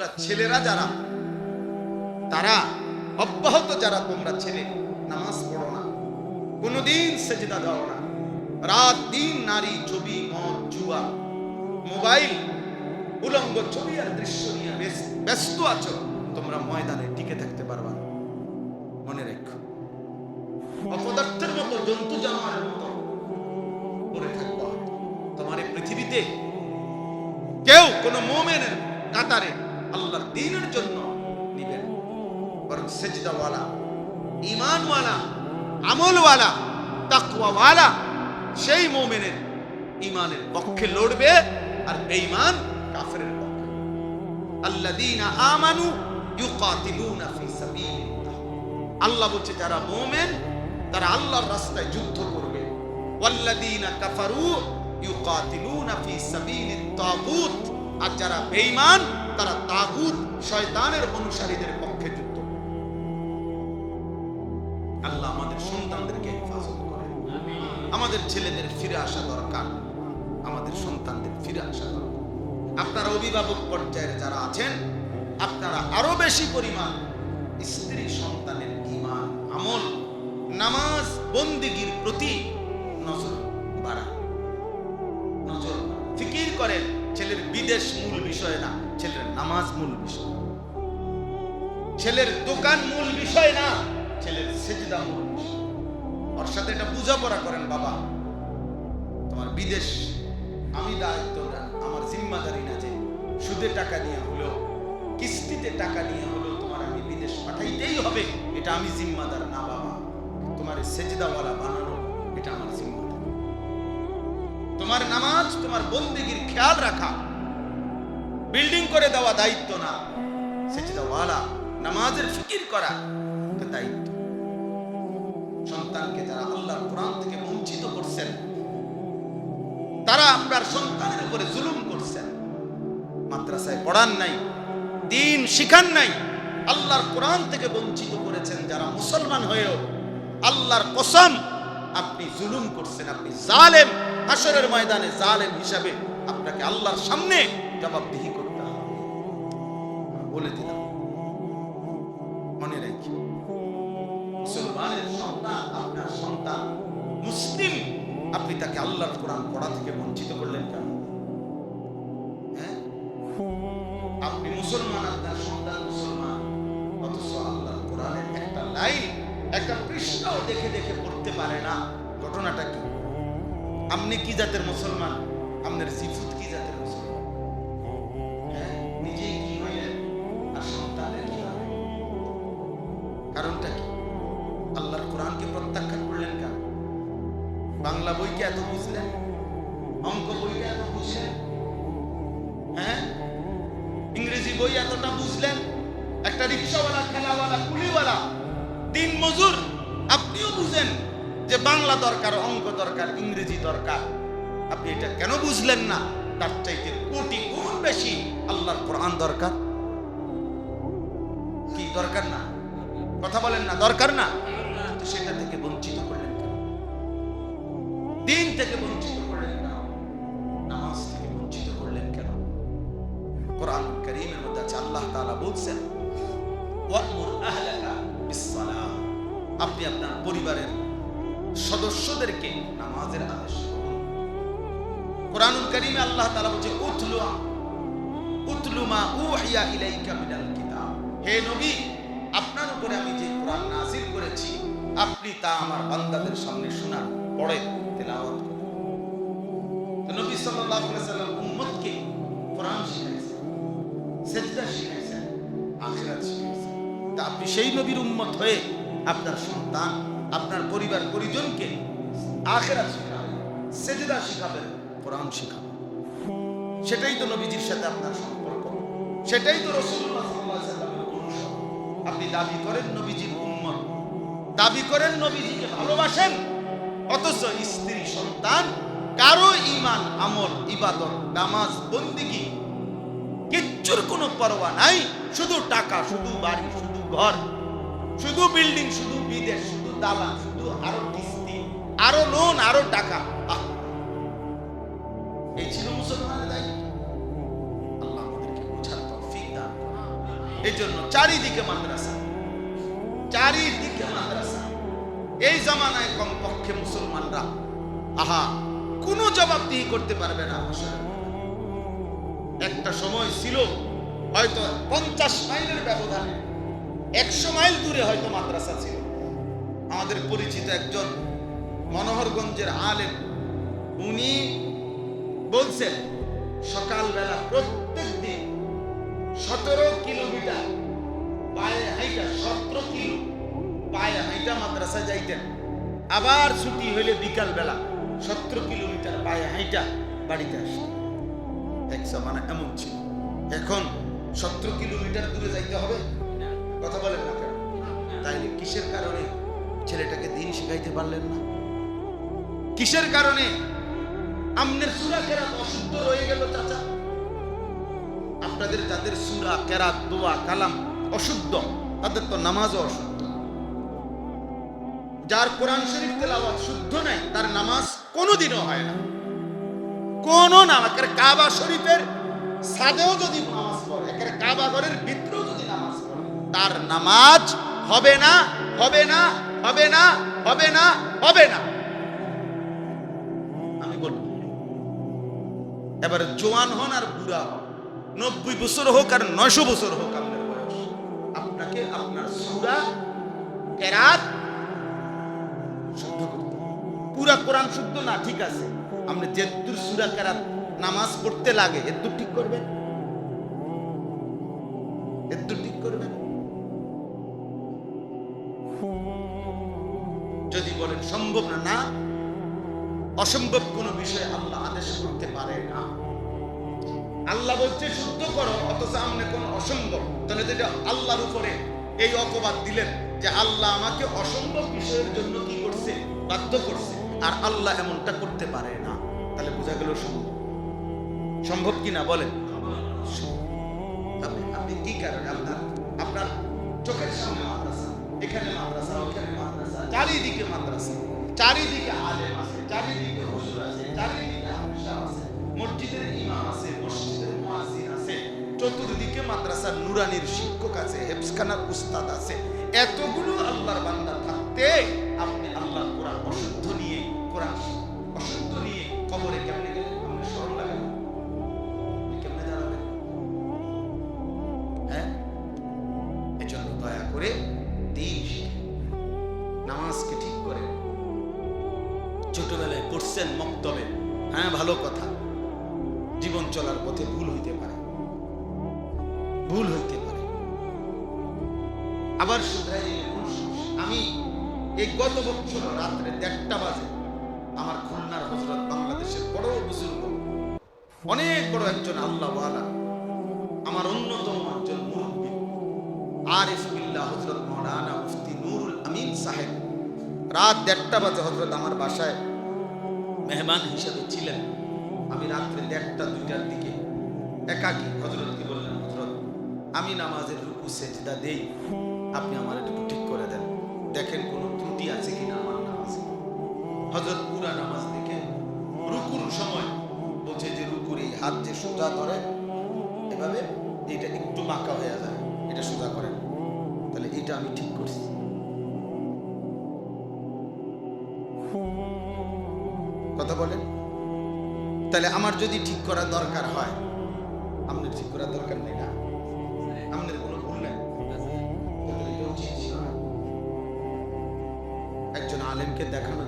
তোমরা ছেলেরা যারা, তারা অব্যাহত যারা তোমরা ছেলে, নামাজ পড়ো না। কোনোদিন সেজদা দাও না। রাত, দিন, নারী, ছবি, মদ, জুয়া, মোবাইল, উলঙ্গ ছবি আর দৃশ্য নিয়ে ব্যস্ত আছো, তোমরা ময়দানে টিকে থাকতে পারবা না। মনে রেখো। অপদার্থের মতো জন্তু জানোয়ারের মতো পড়ে থাকবা। তোমার পৃথিবীতে কেউ কোন মোমেনের কাতারে আল্লাহর দিনের জন্য নিবে না। বরং সেজদাওয়ালা ইমানওয়ালা আমলওয়ালা, তাকওয়াওয়ালা, সেই মোমেনের ইমানের পক্ষে লড়বে আর বেঈমান কাফেরের পক্ষে। আল্লাযীনা আমানু ইউকাতিলুনা ফি সাবিলিল্লাহ। আল্লাহ বলছে, যারা মোমেন, তারা আল্লাহর রাস্তায় যুদ্ধ করবে। ওয়াল্লাযীনা কাফারু ইউকাতিলুনা ফি সাবিলিত তাগুত। আর যারা বেঈমান তারা তাগুত শয়তানের অনুসারীদের পক্ষে করবে। আল্লাহ আমাদের সন্তানদেরকে হেফাজত করে। আমাদের ছেলেদের ফিরে আসা দরকার। আমাদের সন্তানদের ফিরে আসা দরকার। আপনারা অভিভাবক পর্যায়ে যারা আছেন, আপনারা আরও বেশি পরিমাণ স্ত্রী সন্তানের ইমান আমল, নামাজ, বন্দিগির প্রতি নজর বাড়ান। বিদেশ মূল বিষয় না, ছেলের নামাজ মূল বিষয়। ছেলের দোকান মূল বিষয় না, ছেলের সেজদা মূল বিষয়। ওর সাথে এটা বোঝাপড়া করেন, বাবা। তোমার বিদেশ, আমি দায়িত্ব না আমার জিম্মাদারি না যে সুদে টাকা নিয়ে হলেও, কিস্তিতে টাকা নিয়ে হলেও তোমার আমি বিদেশ পাঠাইতেই হবে, এটা আমি জিম্মাদার না, বাবা। তোমার সেজদাওয়ালা বানানো, এটা আমার জিম্মাদার। তোমার নামাজ, তোমার বন্দিগির খেয়াল রাখা বিল্ডিং করে দেওয়া দায়িত্ব না। সেজদাওয়ালা নামাজের ফিকির করা দায়িত্ব। সন্তানকে যারা আল্লাহর কোরআন থেকে বঞ্চিত করছেন, তারা আপনার সন্তানের উপরে জুলুম করছেন। মাদ্রাসায় পড়ান নাই, দিন শিখান নাই, আল্লাহর কোরআন থেকে বঞ্চিত করেছেন যারা মুসলমান হয়েও, আল্লাহর কসম, আপনি জুলুম করছেন, আপনি জালেম হাসরের ময়দানে জালেম হিসাবে আপনাকে আল্লাহর সামনে জবাবদিহি করতে হবে বলে দিলাম মনে রেখে মুসলমানের সন্তান আপনার সন্তান মুসলিম আপনি তাকে আল্লাহর কোরআন পড়া থেকে বঞ্চিত করলেন কেন হ্যাঁ? আপনি মুসলমান আপনার সন্তান মুসলমান অথচ আল্লাহর কোরআনের একটা লাইন, একটা পৃষ্ঠাও দেখে দেখে পড়তে পারে না। ঘটনাটা কি? আপনি কি জাতের মুসলমান? আপনার জিফুত কি জাতের মুসলমান? বইকে এত বুঝলেন অঙ্ক বইকে এত বুঝলেন হ্যাঁ? ইংরেজি বই এতটা বুঝলেন? একটা রিক্সাওয়ালা খেলাওয়ালা কুলিওয়ালা, দিন মজুর, আপনিও বুঝেন যে বাংলা দরকার, অঙ্ক দরকার, ইংরেজি দরকার। আপনি এটা কেন বুঝলেন না? তার চাইতে কোটি গুণ বেশি আল্লাহর কোরআন দরকার। কি দরকার না? কথা বলেন না, দরকার না? সেটা থেকে বঞ্চিত করলেন কেন নামাজ থেকে বঞ্চিত করলেন কেন? কোরআন করিমের মধ্যে আছে, আল্লাহ তাআলা বলছেন আপনি আপনার পরিবারের সদস্যদেরকে নামাজের আদেশ কোরআনুল করিমে আল্লাহ বলছে কিতাব। হে নবী, আপনার উপরে আমি যে কোরআন নাজিল করেছি, আপনি তা আমার বান্দাদের সামনে শোনান পড়ে তেলাওয়াত সেই নবীর উম্মত হয়ে আপনার সন্তান, আপনার পরিবার, পরিজনকে আখিরাত শিখাবেন, সেজদা শিখাবেন, কোরআন শিখাবেন। সেটাই তো নবীজির সাথে আপনার সম্পর্ক। সেটাই তো আপনি দাবি করেন নবীজির উম্মত। দাবি করেন নবীজিকে ভালোবাসেন, অথচ স্ত্রী সন্তান কারও ইমান আমল, ইবাদত, নামাজ বন্দিগি কিচ্ছুর কোনো পরোয়া নাই। শুধু টাকা, শুধু বাড়ি, শুধু ঘর, শুধু বিল্ডিং, শুধু বিদেশ, শুধু দালান শুধু আরও কিস্তি, আরও লোন, আরও টাকা। এই ছিল মুসলমানের দায়িত্ব। আল্লাহ আমাদেরকে বোঝার দান এই জন্য চারিদিকে মাদ্রাসা চারিদিকে মাদ্রাসা। এই জামানায় কমপক্ষে মুসলমানরা, আহা কোনো জবাবদিহি করতে পারবে না। একটা সময় ছিল, হয়তো পঞ্চাশ মাইলের ব্যবধানে, একশো মাইল দূরে হয়তো মাদ্রাসা ছিল আমাদের পরিচিত একজন মনোহরগঞ্জের আলেম, উনি বলছেন, সকালবেলা প্রত্যেক দিন সতেরো কিলোমিটার পায়ে হাইটা, সতেরো কিলো পায়ে হাইটা মাদ্রাসা যাইতেন আবার ছুটি হইলে বিকাল বেলা সতেরো কিলোমিটার পায়ে হাইটা বাড়িতে আসতেন এক জামানা এমন ছিল। এখন সতেরো কিলোমিটার দূরে যাইতে হবে? কথা বলেন না কেন? তাইলে কিসের কারণে ছেলেটাকে দিন শিখাইতে পারলেন না? কিসের কারণে? আমনের সুরা কেরাত অশুদ্ধ রয়ে গেল চাচা। আপনাদের যাদের সুরা কেরাত দোয়া কালাম অশুদ্ধ তাদের তো নামাজও অশুদ্ধ। যার কোরআন শরীফ তেলাওয়াত শুদ্ধ নাই তার নামাজ কোনোদিনও হয় না কোন নামাজ কাবা শরীফের সাদেও যদি নামাজ পড়ে একেবারে কাবা ঘরের ভিতরেও যদি নামাজ পড়ে, তার নামাজ হবে না হবে না হবে না হবে না হবে না আমি বলব, এবার জোয়ান হন আর বুড়া হন, নব্বই বছর হোক আর নয়শো বছর হোক আপনার বয়স, আপনাকে আপনার সুরা হবে। পুরা কোরআন শুদ্ধ না, ঠিক আছে। আপনি যেদুর সুরা কেরাত নামাজ পড়তে লাগে এদ্দুর ঠিক করবেন? এদ্দুর ঠিক করবেন? যদি বলেন সম্ভব না না, অসম্ভব বিষয় আল্লাহ আদেশ করতে পারে না। আল্লাহ বলছে, শুদ্ধ করো, অথচ অসম্ভব। তাহলে যেটা আল্লাহর উপরে এই অপবাদ দিলেন, যে আল্লাহ আমাকে অসম্ভব বিষয়ের জন্য কি করছে, বাধ্য করছে আর আল্লাহ এমনটা করতে পারে না, তাহলে বোঝা গেল সম্ভব। সম্ভব কি না, বলেন। আপনি কি কারণে আপনার আপনার চোখের সামনে মাদ্রাসা, এখানে মাদ্রাসা, ওখানে মাদ্রাসা, চারিদিকে মাদ্রাসা, চারিদিকে আলেম আছে, চারিদিকে আছে, চারিদিকে মসজিদের ইমাম আছে, মসজিদের আছে, চতুর্দিকে মাদ্রাসার নুরানির শিক্ষক আছে হেফসখানার উস্তাদ আছে, এতগুলো আল্লাহর বান্দা থাকতে আপনি বছর রাত্রে দেড়টা বাজে। আমার খুলনার হজরত বাংলাদেশের বড় বুজুর্গ, অনেক বড় একজন আল্লাহ আমার অন্যতম একজন মুরব্বী, আরিফ বিল্লাহ হজরত মৌলানা মুফতি নুরুল আমিন সাহেব। রাত দেড়টা বাজে হজরত আমার বাসায় মেহমান হিসেবে ছিলেন। আমি রাত্রে দেড়টা, দুইটার দিকে একাকি হজরতকে বললেন হজরত, আমি নামাজের রুকু, সেজদা দেই। আপনি আমার একটু ঠিক করে দেন। দেখেন কোনো ত্রুটি আছে নামাজে হজরত পুরা নামাজ দেখে রুকুর সময় বলছে যে রুকুর হাত যে সোজা ধরে, এভাবে এটা একটু বাঁকা হয়ে যায়, এটা সোজা করেন তাহলে এটা আমি ঠিক করছি। কথা বলেন? তাহলে আমার যদি ঠিক করার দরকার হয়, আপনার ঠিক করার দরকার নেই না? আপনার কোনো ভুল নেই। একজন আলেমকে দেখানো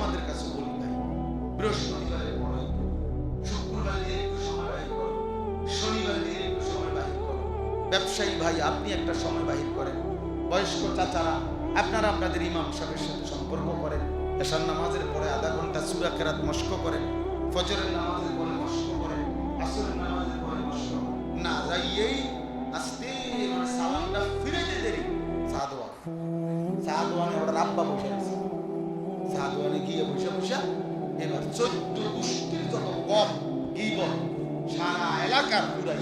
তোমাদের কাছে বলি ভাই বৃহস্পতিবারে পড়াই শুক্রবার দিন একটু সময় বাহির করো। শনিবার দিন একটু সময় বাহির করো। ব্যবসায়ী ভাই, আপনি একটা সময় বাহির করেন। বয়স্ক চাচারা, আপনারা আপনাদের ইমাম সাহেবের সাথে সম্পর্ক করেন। এশার নামাজের পরে আধা ঘণ্টা সুরা কেরাত মস্ক করেন। ফজরের নামাজের পরে মস্ক করেন। আসরের নামাজের পরে মস্ক না যাইয়েই আস্তে সালামটা ফিরেতে দেরি। সাদওয়ান। সাদওয়ানে ওটা রাব্বা বসে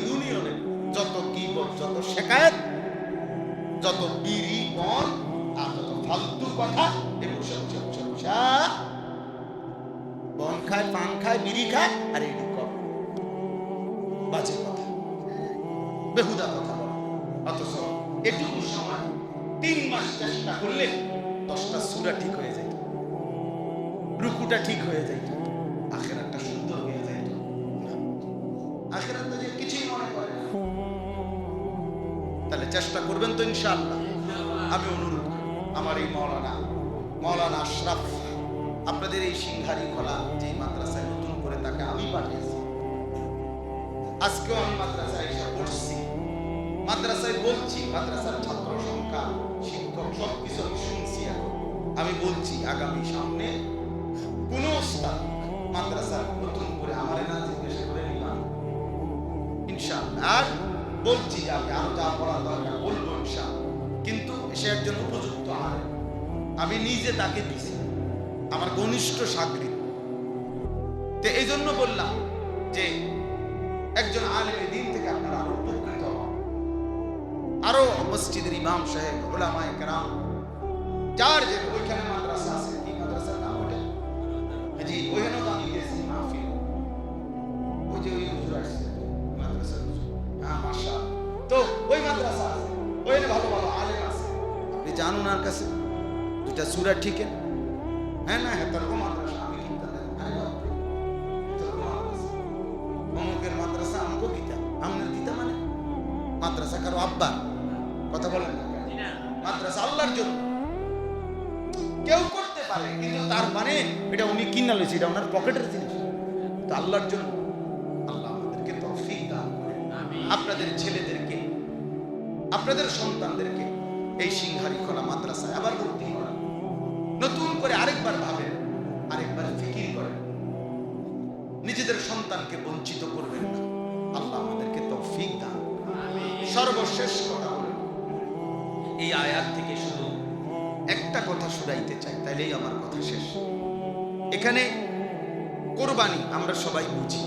ইউনিয়নের যত গিবল যত শেখায়ত, যত বিড়ি মন আর যত ফালতু কথা এ বসে বসে বসে বসে বন খায়, পান খায়, বিড়ি খায়, আর এটি কর বাজে কথা। বেহুদা কথা অথচ এটুকু সময় তিন মাস চেষ্টা করলে দশটা সুরা ঠিক হয়ে যায়। রুকুটা ঠিক হয়ে যায়। চেষ্টা করবেন তো ইনশাআল্লাহ। আমি অনুরোধ আমার এই মৌলানা মৌলানা আশরাফ, আপনাদের এই সিংহারি খোলা যে মাদ্রাসায় নতুন করে তাকে আমি পাঠিয়েছি, আজকেও আমি মাদ্রাসায় এসে পড়ছি। মাদ্রাসায় বলছি, মাদ্রাসার ছাত্র সংখ্যা, শিক্ষক সব কিছু আমি শুনছি আমি বলছি, আগামী সামনে কোন ওস্তাদ মাদ্রাসার নতুন করে আমার না জিজ্ঞাসা করে নিলাম ইনশাআল্লাহ। বলছি যে আমি আরও যা পড়া দরকার? বলব ইনশাআল্লাহ। কিন্তু সে একজন উপযুক্ত আলেম। আমি নিজে তাকে দিছি। আমার ঘনিষ্ঠ সাগরিক তো এই জন্য বললাম যে, একজন আলেম দিন থেকে আপনারা আরও উপকৃত হন। আরও মসজিদের ইমাম সাহেব ওলামায়ে কেরাম, যার যে ওইখানে মাদ্রাসা আছে কাছে। দুটা সুরা ঠিক হ্যাঁ না হ্যাঁ তার মাদ্রাসা আমি। অমুকের মাদ্রাসা আমাকে গীতা আমাদের গীতা মানে? মাদ্রাসা কারও আব্বা কথা বলেন মাদ্রাসা আল্লাহর জন্য। কেউ করতে পারে কিন্তু তার মানে এটা উনি কিনা লইছে এটা ওনার পকেটের জিনিস। তো আল্লাহর জন্য আল্লাহ আমাদেরকে তৌফিক দান আপনাদের ছেলেদেরকে আপনাদের সন্তানদেরকে এই সিংহারি খোলা মাদ্রাসায় আবার ভর্তি করেন নতুন করে আরেকবার ভাবেন আরেকবার ফিকির করেন। নিজেদের সন্তানকে বঞ্চিত করবেন না। আল্লাহ আমাদেরকে তৌফিক দান সর্বশেষ কথা এই আয়াত থেকে শুধু একটা কথা শুনাইতে চাই তাইলেই আমার কথা শেষ। এখানে কোরবানি আমরা সবাই বুঝি।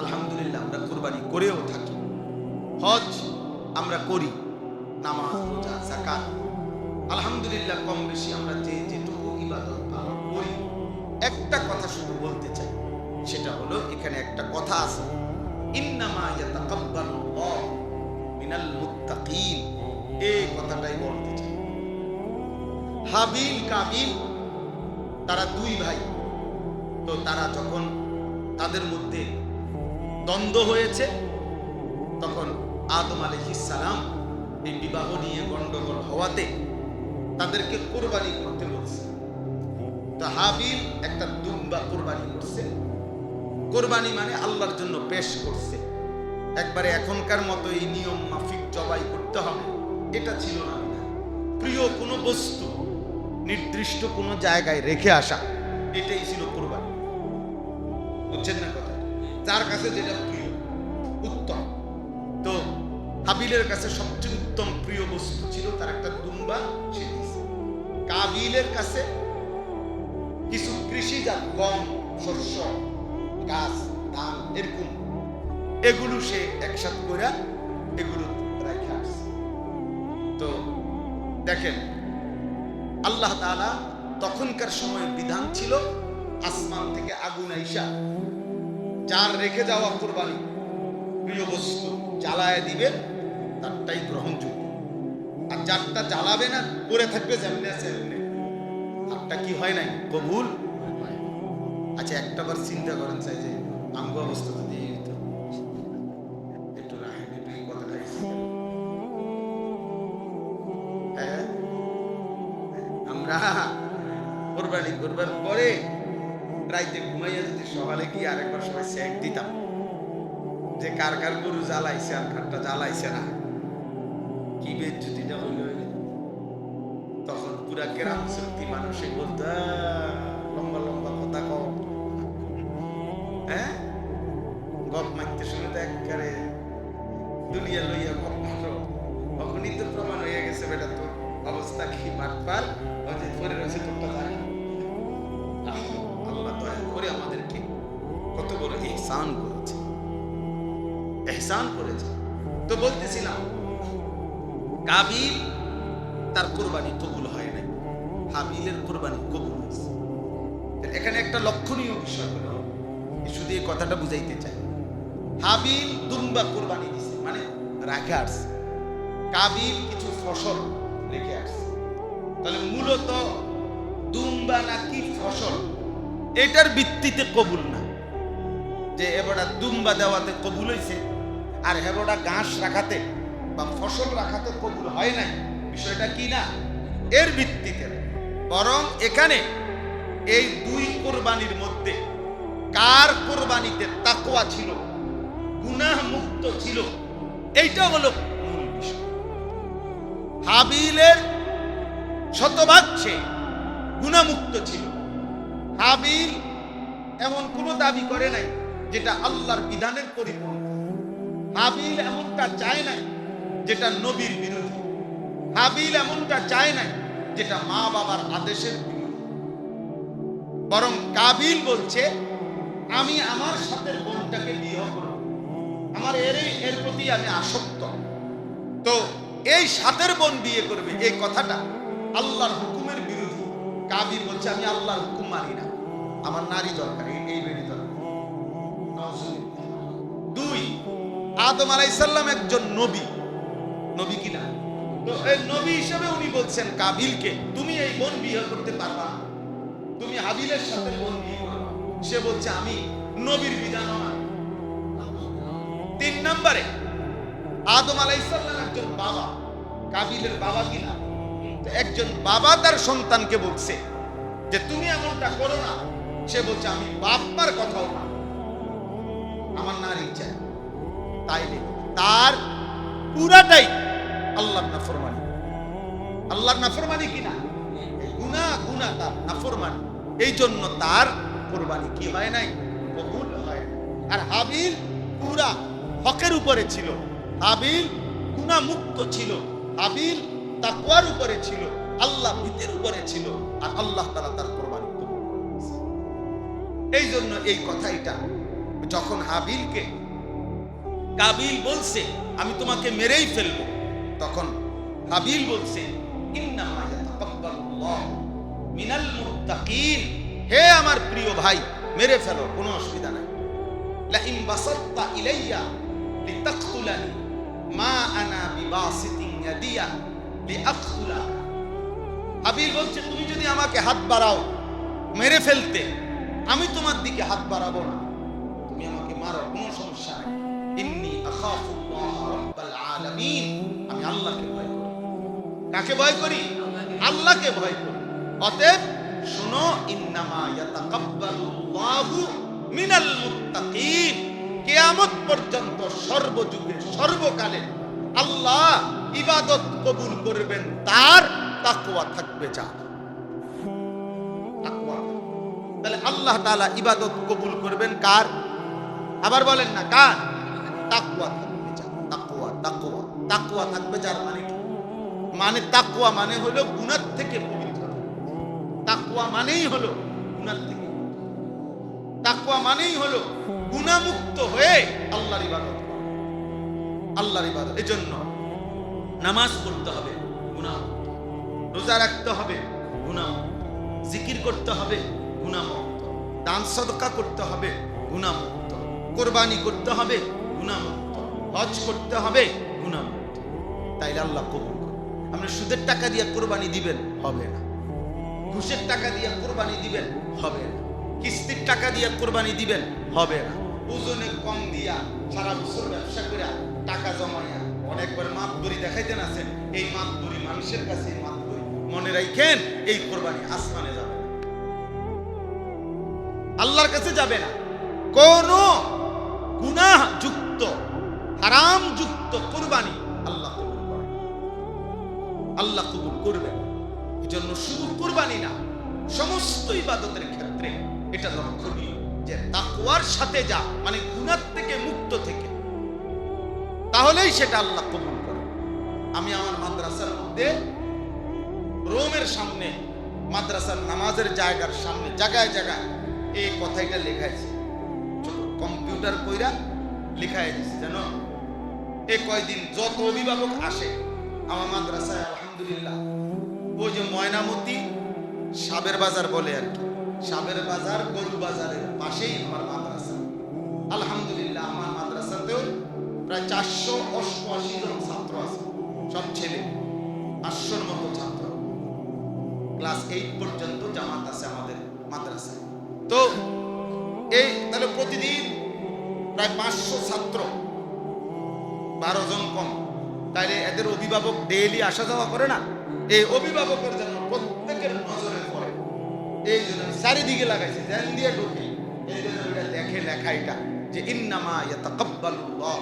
আলহামদুলিল্লাহ আমরা কোরবানি করেও থাকি। হজ আমরা করি। নামাজ আলহামদুলিল্লাহ, কম বেশি আমরা যে যেটুকু ইবাদত পালন করি, একটা কথা শুধু বলতে চাই, সেটা হলো এখানে একটা কথা আছে। ইন্নামা ইয়াতাকাব্বালুল্লাহ মিনাল মুত্তাকিন। এই কথাটাই বলতে চাই। হাবিল, কাবিল, তারা দুই ভাই। তো তারা যখন তাদের মধ্যে দ্বন্দ্ব হয়েছে, তখন আদম আলাইহিস সালাম এই বিবাহ নিয়ে গন্ডগোল হওয়াতে তাদেরকে কোরবানি করতে বলছে। তো হাবিল একটা দুম্বা কোরবানি করছে। কোরবানি মানে আল্লাহর জন্য পেশ করছে। একবারে এখনকার মতো এই নিয়ম মাফিক জবাই করতে হবে। এটা ছিল না। প্রিয় কোনো বস্তু নির্দিষ্ট কোনো জায়গায় রেখে আসা, এটাই ছিল কোরবানি। বুঝছেন না কথা? যার কাছে যেটা প্রিয়, উত্তম। হাবিলের কাছে সবচেয়ে উত্তম প্রিয় বস্তু ছিল তার একটা দুম্বা কাবিলের কাছে কিছু কৃষিজাত গম, শস্য, গাছ, ধান, এরকম। এগুলো সে একসাথে করে এগুলো রেখে আসছে। তো দেখেন, আল্লাহ তালা তখনকার সময়ের বিধান ছিল আসমান থেকে আগুন আইসা যার রেখে যাওয়া কোরবানি। প্রিয় বস্তু, জ্বালায় দিবে তারটাই গ্রহণযোগ্য। আর যারটা জ্বালাবে না পরে থাকবে যেমনি আছে এমনি তারটা কি হয় নাই? কবুল? আচ্ছা একটা বার চিন্তা করেন চাই যে আঙ্গ অবস্থা যদি। একটু হ্যাঁ? আমরা কোরবানি করবার পরে রাইতে ঘুমাইয়া যদি সকালে গিয়ে আরেকবার সবাই সেক দিতাম, যে কার কার গরু জ্বালাইছে আর কারটা জ্বালাইছে না। বেজ্জুতিটা হইল তখন পুরা গ্রাম সত্যি মানুষে বলতো লম্বা লম্বা কথা কম হ্যাঁ? গপ মারতে শুনে তো একবারে দুনিয়া লইয়া গপ মারো। তখনই তো প্রমাণ হয়ে গেছে, বেটা, তোর অবস্থা কি পরে? রয়েছে আল্লাহ দয়া করে আমাদেরকে কত বড় ইহসান করেছে। এহসান করেছে। তো বলতেছিলাম কাবিল, তার কোরবানি কবুল হয় নাই। হাবিলের কোরবানি কবুল হয়েছে। এখানে একটা লক্ষণীয় বিষয় হলো শুধু এই কথাটা বুঝাইতে চাই। হাবিল দুম্বা কোরবানি দিছে মানে রাখে আসছে। কাবিল কিছু ফসল রেখে আসছে। তাহলে মূলত দুম্বা নাকি ফসল, এটার ভিত্তিতে কবুল না। যে এবারটা দুম্বা দেওয়াতে কবুল হয়েছে আর হেবড়া ঘাস রাখাতে বা ফসল রাখাতে কবুল হয় নাই, বিষয়টা কি না? এর ভিত্তিতে। বরং এখানে এই দুই কোরবানির মধ্যে কার কোরবানিতে তাকোয়া ছিল গুনাহ মুক্ত ছিল এইটা হলো মূল বিষয়। হাবিলের শতভাগ সে গুণামুক্ত ছিল। হাবিল এমন কোনো দাবি করে নাই যেটা আল্লাহর বিধানের পরিপূর্ণ হাবিল এমনটা চায় নাই যেটা নবীর বিরোধী। হাবিল এমনটা চায় নাই যেটা মা বাবার আদেশের বরং কাবিল বলছে, আমি আমার সাথে বোনটাকে বিয়ে করব। আমার এর এর প্রতি আমি আসক্ত। তো এই সাতের বোন বিয়ে করবে। এই কথাটা আল্লাহর হুকুমের বিরোধী। কাবির বলছে, আমি আল্লাহর হুকুম মানি না। আমার নারী দরকার, এই বেড়ি দরকার। দুই, আদম আলাইসাল্লাম একজন নবী। নবী কিনা নবী হিসেবে উনি বলছেন, কাবিলকে তুমি এই বোন বিয়ে করতে পারবা। তুমি হাবিলের সাথে বোন বিয়ে সে বলছে, আমি নবীর বিধান তিন নম্বরে, আদম আলাইসাল্লাম একজন বাবা। কাবিলের বাবা কিনা একজন বাবা তার সন্তানকে বলছে যে, তুমি এমনটা করো না। সে বলছে, আমি বাপ্পার কথাও না। আমার নারী চাই। তাইলে তার পুরাটাই আল্লাহর নাফরমানি। আল্লাহর নাফরমানি তার নাফরমানি। এই জন্য তার কোরবানি কি হয় নাই? কবুল হয় আর হাবিল পুরা হকের উপরে ছিল। হাবিল ছিল। হাবিল তাকওয়ার উপরে ছিল। আল্লাহ ভীতির উপরে ছিল। আর আল্লাহ তাআলা তার কোরবানি এই জন্য এই কথাইটা যখন হাবিলকে, কাবিল বলছে, আমি তোমাকে মেরেই ফেলব। তখন হাবিল বলছে হে আমার প্রিয় ভাই, মেরে ফেলো, কোনো অসুবিধা নাই। লা ইন বাসাত্তা ইলাইয়া মা আনা বিবাসিতিন ইয়াদিয়া লিআকতুলা। হাবিল বলছে, তুমি যদি আমাকে হাত বাড়াও, মেরে ফেলতে, আমি তোমার দিকে হাত বাড়াবো না। তুমি আমাকে মারো, কোনো সমস্যা নাই। ইন্নি আখাফুল্লাহ কাকে ভয় করি? আল্লাহকে ভয় করি। অতএব শুনো, ইন্নামা ইয়াতাকাব্বালুল্লাহু মিনাল মুত্তাকিন। কিয়ামত পর্যন্ত সর্বযুগে, সর্বকালে আল্লাহ ইবাদত কবুল করবেন, তার তাকওয়া থাকবে যা। তাকওয়া। তাহলে আল্লাহ তাআলা ইবাদত কবুল করবেন কার? আবার বলেন না, কার? তাকওয়া থাকবে যার তাকওয়া তাকওয়া। তাকওয়া থাকবে যার মানে মানে তাকুয়া মানে হলো গুনাহ থেকে পবিত্র। তাকওয়া মানেই হলো গুনাহ থেকে তাকওয়া মানেই হলো গুনাহমুক্ত হয়ে আল্লাহর ইবাদত আল্লাহর ইবাদত, এজন্য নামাজ পড়তে হবে গুনাহমুক্ত রোজা রাখতে হবে গুনাহমুক্ত জিকির করতে হবে, গুনাহমুক্ত। দান সদকা করতে হবে, গুনাহমুক্ত। কোরবানি করতে হবে, গুনাহমুক্ত। হজ করতে হবে, গুনাহমুক্ত। তাইলে আল্লাহ কবুল। আপনি সুদের টাকা দিয়ে কোরবানি দিবেন, হবে না। ঘুষের টাকা দিয়ে কোরবানি দিবেন, হবে না। কিস্তির টাকা দিয়ে কোরবানি দিবেন, হবে না। ওজনে কম দিয়া সারা বছর ব্যবসা করে টাকা জমাইয়া অনেকবার দড়ি দেখাইতেন আছেন, এই দড়ি মানুষের কাছে এই মাপ দড়ি মনে রাখেন এই কোরবানি আসমানে যাবে না। আল্লাহর কাছে যাবে না। কোন গুনাহ যুক্ত, হারাম যুক্ত কোরবানি আল্লাহ। আল্লাহ কবুল করবে না। এজন্য শুধু কুরবানি না, সমস্ত ইবাদতের ক্ষেত্রে এটা লক্ষণীয় যে তাকওয়ার সাথে যা মানে গুনার থেকে মুক্ত থেকে, তাহলেই সেটা আল্লাহ কবুল করে আমি আমার মাদ্রাসার মধ্যে রোমের সামনে, মাদ্রাসার নামাজের জায়গার সামনে, জায়গায় জায়গায় এই কথাইটা লেখাইছে কম্পিউটার কইরা লেখাই দিছে জানো এই কয়দিন যত অভিভাবক আসে, আমার মাদ্রাসায় আলহামদুলিল্লাহ। ওই যে ময়নামতি সাবের বাজার বলে আর কি। সাবের বাজার গরু বাজারের পাশেই আমার মাদ্রাসা। আলহামদুলিল্লাহ, আমার মাদ্রাসাতেও প্রায় চারশো অষ্টআশি জন ছাত্র আছে। সব ছেলে। পাঁচশোর মতো ছাত্র। ক্লাস এইট পর্যন্ত জামাত আছে আমাদের মাদ্রাসায়। তো এই তাহলে প্রতিদিন প্রায় পাঁচশো ছাত্র, বারো জন কম। তাইলে এদের অভিভাবক ডেইলি আসা যাওয়া করে না? এই অভিভাবকের জন্য প্রত্যেকের নজরে পড়ে। এই জন্য চারিদিকে লাগাইছে, ধ্যান দিয়ে ঢুকে। এই জন্য এটা লেখে লেখা এটা, যে ইন্নামা ইয়াতাকাব্বালুল্লাহ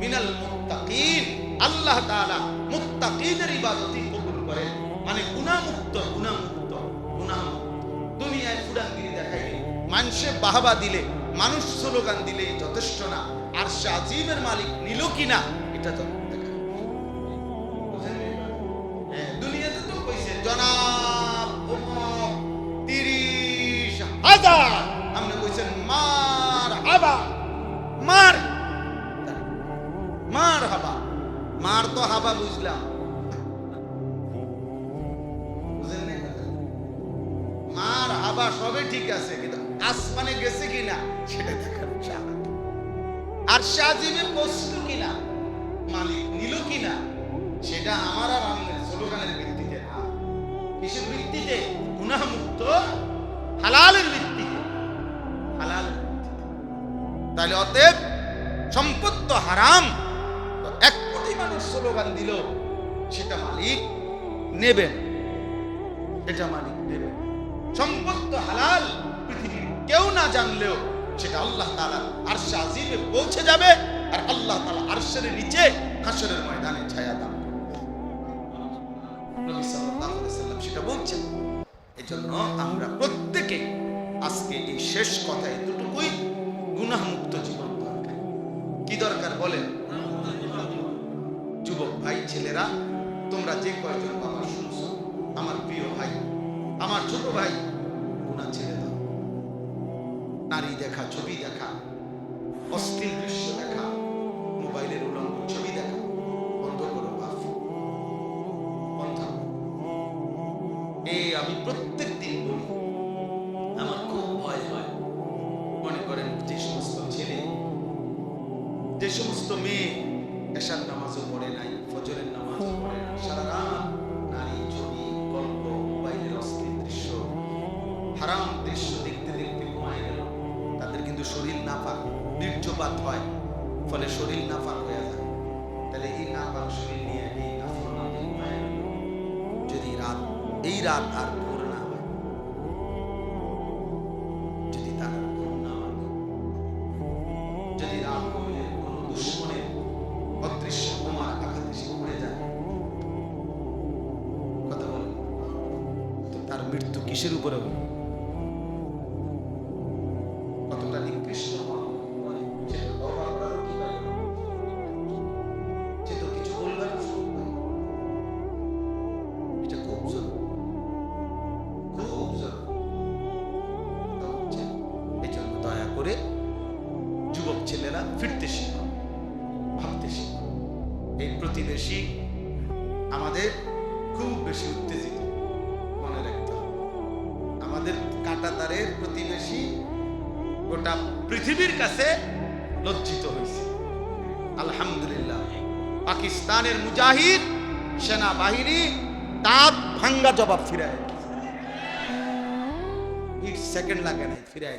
মিনাল মুত্তাকিন। আল্লাহ তাআলা মুত্তাকিনের ইবাদতই কবুল করে। মানে গুনাহমুক্ত গুনাহমুক্ত গুনাহমুক্ত। দুনিয়ায় ফুডাঙ্গিরি দেখাইলে, মানুষে বাহাবা দিলে, মানুষ স্লোগান দিলে যথেষ্ট না। আর সে আজিমের মালিক নিল কিনা এটা তো তিরিশ আপনি কইছেন মার হাবা মার। মার হাবা। মার তো হাবা বুঝলাম। বুঝেন নাই কথা? মার হাবা সবে ঠিক আছে কিন্তু আসমানে গেছে কিনা সেটা দেখার আর সাজিমে বসল কিনা? মালিক নিল কিনা? অতএব সম্পদ তো হারাম এক কোটি মানুষ স্লোগান দিল, সেটা মালিক নেবেন এটা মালিক নেবেন সম্পদ তো হালাল পৃথিবীর কেউ না জানলেও সেটা আল্লাহ তাআলা আরশে আজিমে পৌঁছে যাবে আর আল্লাহ তাআলা আরশের নিচে হাসরের ময়দানে ছায়া দান সেটা বলছেন। এজন্য আমরা প্রত্যেকে আজকে এই শেষ কথা এতটুকুই গুনাহমুক্ত জীবন দরকার কি দরকার বলেন? যুবক ভাই, ছেলেরা, তোমরা যে কয়জন বাবা শুনছো, আমার প্রিয় ভাই, আমার ছোট ভাই, গুনাহ ছেড়ে দাও। নারী দেখা, ছবি দেখা, অশ্লীল দৃশ্য দেখা, মোবাইলের উলঙ্গ ছবি দেখা, বন্ধ করো বাপ। বন্ধ। এই আমি প্রত্যেক দিন বলি রাত আর হয় যদি তার না হয় যদি রাত কোন কোনো দুশ্মনের অদৃশ্য বোমার আঘাতে সে উড়ে যায় কথা বলেন তার মৃত্যু কিসের উপরে হবে আলহামদুলিল্লাহ। পাকিস্তানের মুজাহিদ, সেনাবাহিনী দাঁত ভাঙ্গা জবাব ফিরায়। সেকেন্ড লাগে না, ফিরায়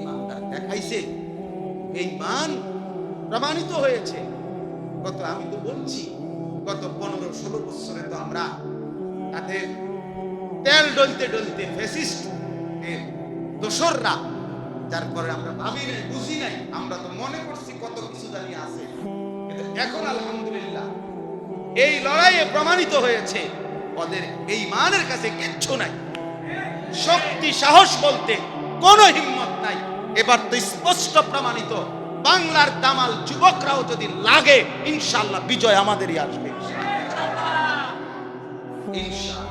ইমানদার দেখাইছে এই মান প্রমাণিত হয়েছে। গত আমি তো বলছি গত পনেরো ষোলো বছরে তো আমরা তাদের তেল ডলতে ডলতে ফেসিস্ট দোসররা যার পরে আমরা ভাবি নাই, বুঝি নাই, আমরা তো মনে করছি কত কিছু জানি আছে কিন্তু এখন আলহামদুলিল্লাহ, এই লড়াইয়ে প্রমাণিত হয়েছে, ওদের এই মানের কাছে কিচ্ছু নাই শক্তি, সাহস বলতে কোনো হিম্মত নাই এবার তো স্পষ্ট প্রমাণিত, বাংলার দামাল যুবকরাও যদি লাগে ইনশাল্লাহ বিজয় আমাদেরই আসবে। ইনশাআল্লাহ।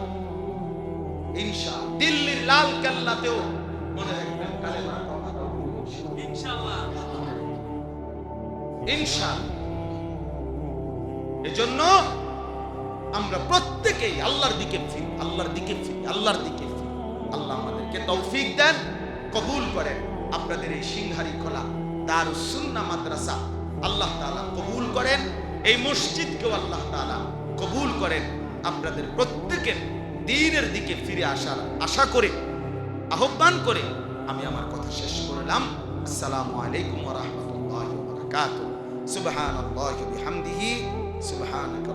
দিল্লির লাল কেল্লাতেও মনে রাখবেন এজন্য আমরা প্রত্যেকেই আল্লাহর দিকে ফিরি, আল্লাহর দিকে ফিরি, আল্লাহর দিকে ফিরি। আল্লাহ আমাদেরকে তৌফিক দেন, কবুল করেন। আপনাদের এই সিংহারি খোলা মাদ্রাসা আল্লাহ তাআলা কবুল করেন। এই মসজিদকেও আল্লাহ তাআলা কবুল করেন। আপনাদের প্রত্যেকের দিনের দিকে ফিরে আসার আশা করে, আহ্বান করে আমি আমার কথা শেষ করলাম। আসসালামু আলাইকুম রাহমাতুল্লাহি سبحان الله بحمده سبحانك